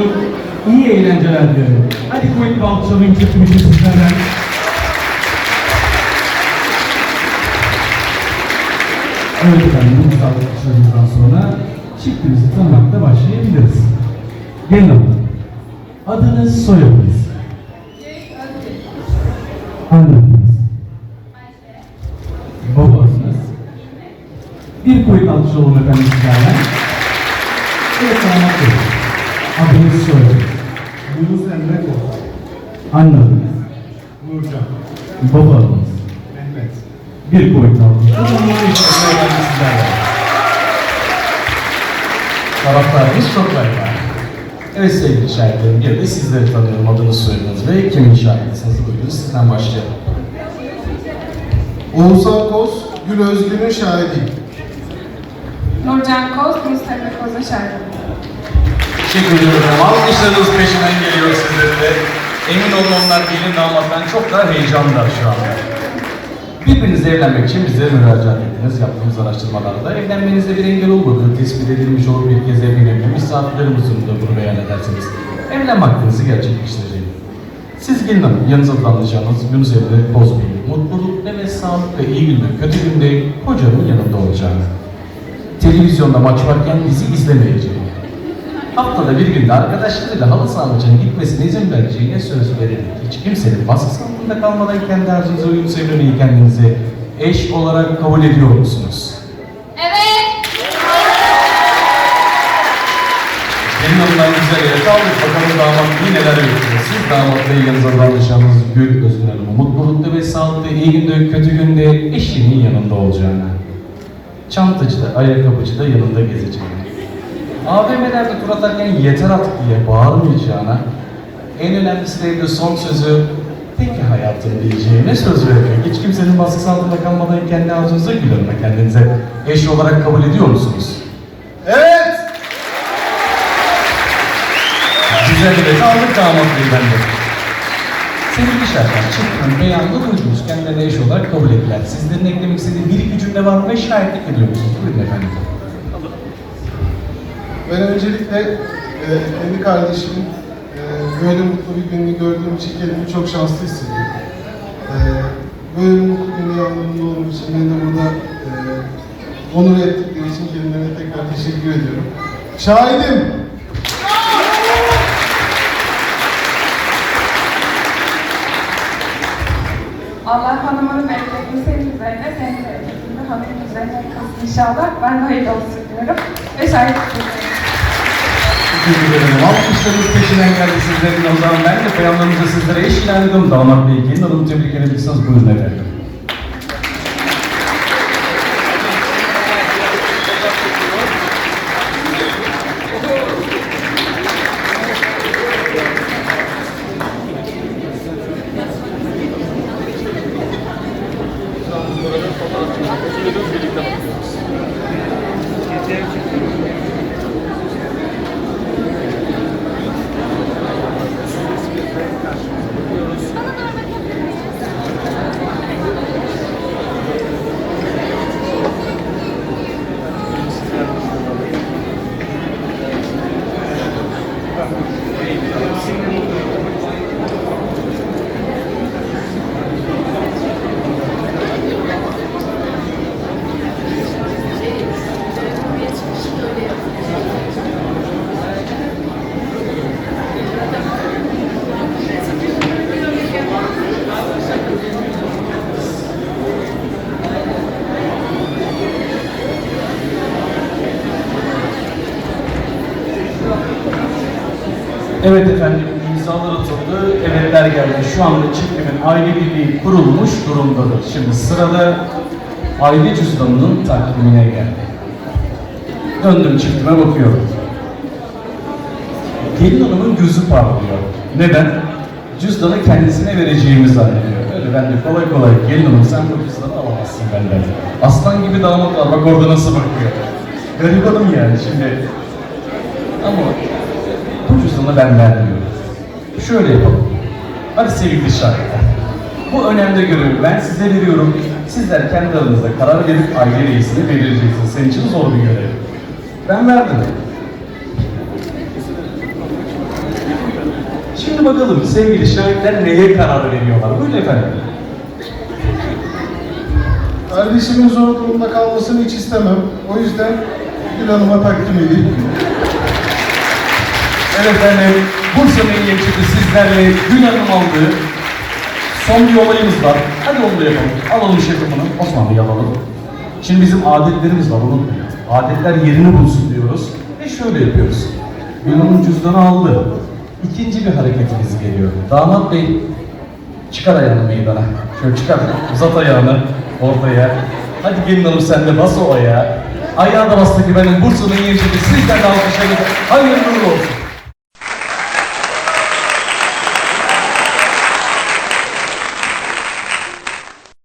ediyorum. İyi eğlenceler dilerim. Hadi kuvvetli alkışlamayın çekmişi sizlerden. Evet efendim, bu güzel alkışlarımızdan sonra çiftimizi tanımakla başlayabiliriz. Gelin hanım. Adınız, soyadınız. Hanımınız. Babanız. Bir kuyut alkış olalım efendim sizlerden. Evet, anlatıyorum. Adınız, soyadınız. Yunus Emre Koç. Anneniz. Nurcan. Babanız. Mehmet. Bir koyun alçı. Bu da mutlu işler efendim sizlerden. Taraftarımız çok galiba. Evet sevgili şahitlerim, bir de sizleri tanıyorum adınız soyadınız ve kimin şahidisiniz buyurun sizden başlayalım. Oğuzhan Koz, Gül Özgün'ün şahidiyim. Nurcan Koz, Mustafa Koz'a şarkı. Teşekkür ediyorum. Alkışlarınız peşinden geliyor sizlerin de. Emin olun onlar gelin damattan çok daha heyecanlılar şu anda. Birbirinizle evlenmek için bize müracaat ettiniz yaptığımız araştırmalarda. Evlenmenizde bir engel olmadığı tespit edilmiş olup bir kez evlenebilir misafirlerimizin de bunu beyan ederseniz evlenme hakkınızı gerçekleştireceğim. Siz gelin hanım, yanınızda anlayacağınız Yunus Emre Bozbey'in mutluluk ve sağlık ve iyi günde, kötü günde kocanın yanında olacağını. Televizyonda maç varken bizi izlemeyeceğini. Haftada bir günde arkadaşlarıyla halı saha maçına gitmesine izin vereceğine söz verildi. Hiç kimsenin baskısı altında kalmadan kendi arzunuza uyum sevmemeyi kendinize eş olarak kabul ediyor musunuz? Evet. Benim ondan güzel yere kaldık. Bakalım damat iyi neler yapıyor. Siz damat bey yanınıza davranışanız Gül Özgün Hanım'ı mutlulukta ve sağlıkta, iyi günde, kötü günde eşinin yanında olacağını. Çantacıda, ayakkabıcıda yanında gezeceğini. AVM'lerde tur atarken yeter artık diye bağırmayacağına. En önemlisi de son sözü peki hayatım diyeceğine söz veriyor. Hiç kimsenin baskısı altında kalmadan kendi arzunuza Gül Hanım'a kendinize eş olarak kabul ediyor musunuz? Evet! Güzel bir de aldık damat beyefendi. Sevgili şarkılar, çıktın, beyanlı duydunuz, kendilerine eş olarak kabul ettiler. Sizlerin eklemek istediği bir iki cümle var mı ve şahitlik ediyor musunuz? Buyurun efendim. Ben öncelikle e, kendi kardeşimin e, böyle mutlu bir gününü gördüğüm için kendimi çok şanslı hissediyorum. E, böyle mutlu günü yanlarında olduğum için beni de burada e, onur ettikleri için kendilerine tekrar teşekkür ediyorum. Şahidim! Allah hanımını bereketli üzerine, senin bereketinde hanımın üzerine kalsın inşallah. Ben de hayırlı olsun diyorum. Ve şahit ederim. Alkışlarınız peşinden geldi sizlerin. O zaman ben de beyanlarınızı sizlere eş ilan ediyorum. Damat Bey, gelin hanımı tebrik edebilirsiniz. Buyurun efendim. Evet efendim, imzalar atıldı, evetler geldi. Şu anda çiftimin aile birliği kurulmuş durumdadır. Şimdi sırada aile cüzdanının takdimine geldi. Döndüm çiftime bakıyorum. Gelin hanımın gözü parlıyor. Neden? Cüzdanı kendisine vereceğimi zannediyor. Öyle ben de kolay kolay gelin hanım sen bu cüzdanı alamazsın benden. Aslan gibi damat var bak orada nasıl bakıyor. Garibanım yani şimdi. Ama cüzdanı ben vermiyorum. Şöyle yapalım. Hadi sevgili şahitler. Bu önemli görevi ben size veriyorum. Sizler kendi aranızda karar verip aile reisini belirleyeceksiniz. Senin için zor bir görev. Ben verdim. Şimdi bakalım sevgili şahitler neye karar veriyorlar? Buyurun efendim. Kardeşimin zor durumda kalmasını hiç istemem. O yüzden Gül Hanım'a takdim edeyim. Evet efendim, Bursa'nın yetişti sizlerle Gül Hanım aldı. Son bir olayımız var. Hadi onu da yapalım. Alalım şefimini. Osman Bey'i alalım. Şimdi bizim adetlerimiz var unutmayın. Adetler yerini bulsun diyoruz. Ve şöyle yapıyoruz. Gül Hanım cüzdanı aldı. İkinci bir hareketimiz geliyor. Damat Bey çıkar ayağını meydana. Şöyle çıkar. Uzat ayağını ortaya. Hadi gelin hanım sen de bas o ayağı. Ayağı da bastı ki benim Bursa'nın yetişti. Sizden de alkışlayın. Hayırlı uğurlu olsun.